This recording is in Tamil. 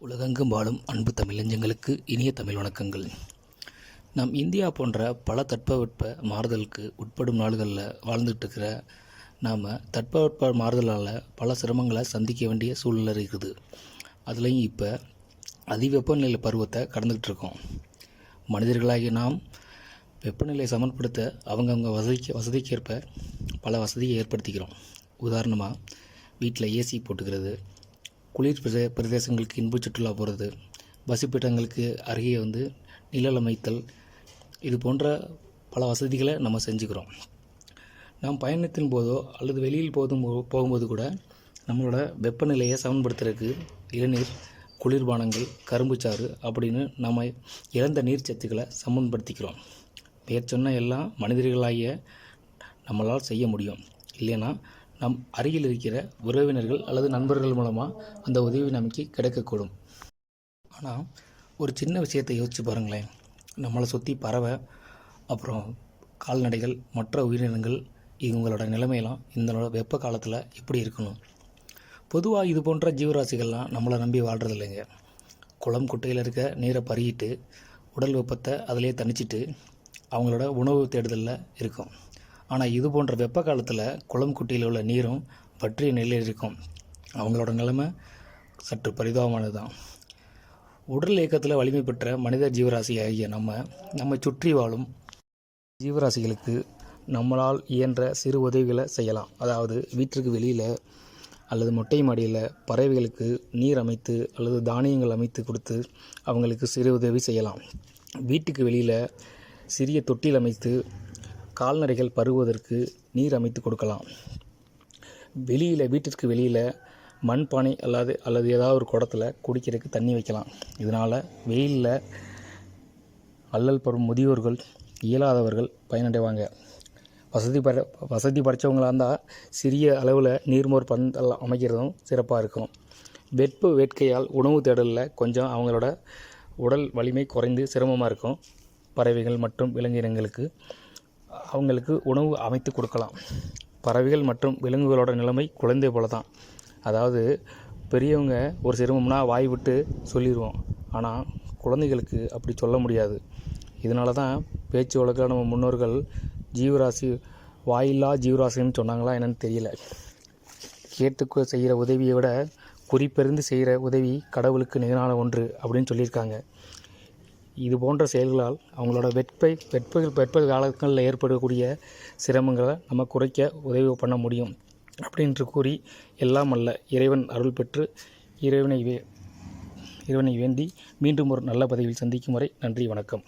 உலகெங்கும் வாழும் அன்பு தமிழஞ்சங்களுக்கு இனிய தமிழ் வணக்கங்கள். நாம் இந்தியா போன்ற பல தட்பவெட்ப மாறுதலுக்கு உட்படும் நாடுகளில் வாழ்ந்துட்டு இருக்கிற நாம் தட்பவெட்ப மாறுதலால் பல சிரமங்களை சந்திக்க வேண்டிய சூழ்நிலை இருக்குது. அதுலேயும் இப்போ அதிவெப்பநிலை பருவத்தை கடந்துக்கிட்டு இருக்கோம் மனிதர்களாகிய நாம் வெப்பநிலையை சமன்படுத்த அவங்கவுங்க வசதிக்கு வசதிக்கேற்ப பல வசதியை ஏற்படுத்திக்கிறோம். உதாரணமாக வீட்டில் ஏசி போட்டுக்கிறது குளிர் பிரதே பிரதேசங்களுக்கு இன்பு சுற்றுலா போகிறது வசிப்பிடங்களுக்கு அருகே வந்து நிழல் அமைத்தல் இது போன்ற பல வசதிகளை நம்ம செஞ்சுக்கிறோம். நாம் பயணத்தின் போதோ அல்லது வெளியில் போதும் போகும்போது கூட நம்மளோட வெப்பநிலையை சமன்படுத்துறதுக்கு இளநீர் குளிர்பானங்கள் கரும்புச்சாறு அப்படின்னு நம்ம இழந்த நீர்ச்சத்துக்களை சமன்படுத்திக்கிறோம். பேர் சொன்ன எல்லாம் மனிதர்களாகிய நம்மளால் செய்ய முடியும். இல்லைன்னா நம் அருகில் இருக்கிற உறவினர்கள் அல்லது நண்பர்கள் மூலமாக அந்த உதவி நமக்கு கிடைக்கக்கூடும். ஆனால் ஒரு சின்ன விஷயத்தை யோசிச்சு பாருங்களேன். நம்மளை சுற்றி பறவை அப்புறம் கால்நடைகள் மற்ற உயிரினங்கள் இவங்களோட நிலைமையெல்லாம் இந்த வெப்ப காலத்தில் எப்படி இருக்கணும்? பொதுவாக இது போன்ற ஜீவராசிகள்லாம் நம்மளை நம்பி வாழ்கிறது இல்லைங்க குளம் குட்டையில் இருக்க நீரை பருகிட்டு உடல் வெப்பத்தை அதிலே தணிச்சிட்டு அவங்களோட உணவு தேடுதலில் இருக்கும். ஆனால் இது போன்ற வெப்ப காலத்தில் குளம் குட்டியில் உள்ள நீரும் வற்றிய நிலையில் இருக்கும். அவங்களோட நிலைமை சற்று பரிதாபமானது தான் உடல் இயக்கத்தில் வலிமை பெற்ற மனித ஜீவராசி ஆகிய நம்ம நம்மை சுற்றி வாழும் ஜீவராசிகளுக்கு நம்மளால் இயன்ற சிறு உதவிகளை செய்யலாம். அதாவது வீட்டிற்கு வெளியில் அல்லது மொட்டை மாடியில் பறவைகளுக்கு நீர் அமைத்து அல்லது தானியங்கள் அமைத்து கொடுத்து அவங்களுக்கு சிறு உதவி செய்யலாம். வீட்டுக்கு வெளியில் சிறிய தொட்டில் அமைத்து கால்நடைகள் பருகுவதற்கு நீர் அமைத்து கொடுக்கலாம். வெளியில் வீட்டிற்கு வெளியில் மண்பானை அல்லது அல்லது ஏதாவது ஒரு குடத்தில் குடிக்கிறதுக்கு தண்ணி வைக்கலாம். இதனால் வெயிலில் அல்லல் படும் முதியோர்கள் இயலாதவர்கள் பயனடைவாங்க. வசதி பட வசதி படைத்தவங்களாக இருந்தால் சிறிய அளவில் நீர்மோர் பந்தல் அமைக்கிறதும் சிறப்பாக இருக்கும். வெட்பு வேட்கையால் உணவு தேடலில் கொஞ்சம் அவங்களோட உடல் வலிமை குறைந்து சிரமமாக இருக்கும். பறவைகள் மற்றும் விலங்கினங்களுக்கு அவங்களுக்கு உணவு அமைத்து கொடுக்கலாம். பறவைகள் மற்றும் விலங்குகளோட நிலைமை குழந்தை போல தான் அதாவது பெரியவங்க ஒரு சிரமம்னா வாய் விட்டு சொல்லிடுவோம் ஆனால் குழந்தைகளுக்கு அப்படி சொல்ல முடியாது. இதனால தான் பேச்சு வழக்கில் நம்ம முன்னோர்கள் ஜீவராசி வாயில்லா ஜீவராசின்னு சொன்னாங்களா என்னென்னு தெரியல. கேட்டுக்கு செய்கிற உதவியை விட குறிப்பெறிந்து செய்கிற உதவி கடவுளுக்கு நிகரான ஒன்று அப்படின்னு சொல்லியிருக்காங்க. இது போன்ற செயல்களால் அவங்களோட வெட்பை வெட்ப வெட்ப காலங்களில் ஏற்படக்கூடிய சிரமங்களை நம்ம குறைக்க உதவி பண்ண முடியும் அப்படின்று கூறி எல்லாம் அல்ல. இறைவன் அருள் பெற்று இறைவனை வே இறைவனை வேண்டி மீண்டும் ஒரு நல்ல பதவியில் சந்திக்கும் வரை நன்றி வணக்கம்.